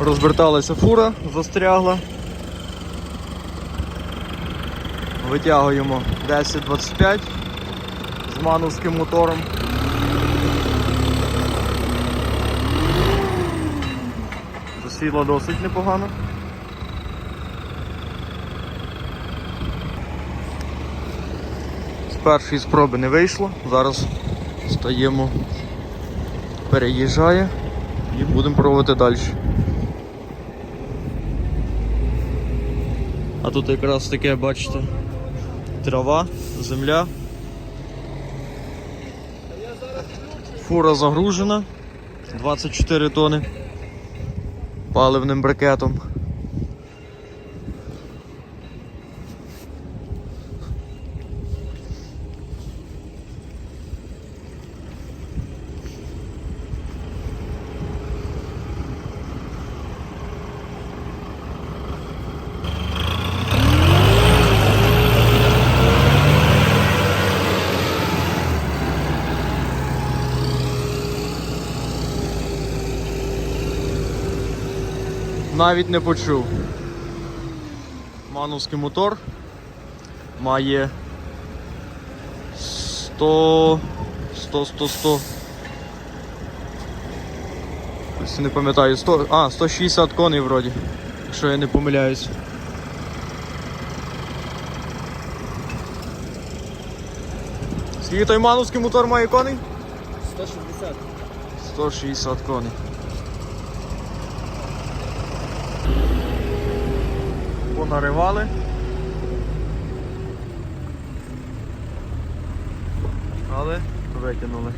Розверталася фура, застрягла. Витягуємо 10-25 з мановським мотором. Засіла досить непогано. З першої спроби не вийшло. Зараз стаємо, переїжджає і будемо пробувати далі. А тут якраз таке, бачите, трава, земля. Фура загружена, 24 тони паливним брикетом. Навіть не почув. Мановський мотор має 100, 100, 100, 100. Ось не пам'ятаю, 100, а, 160 коней вроді, якщо я не помиляюсь. Скільки той мановський мотор має коней? 160. 160 коней. Понаривали. Але витягнули.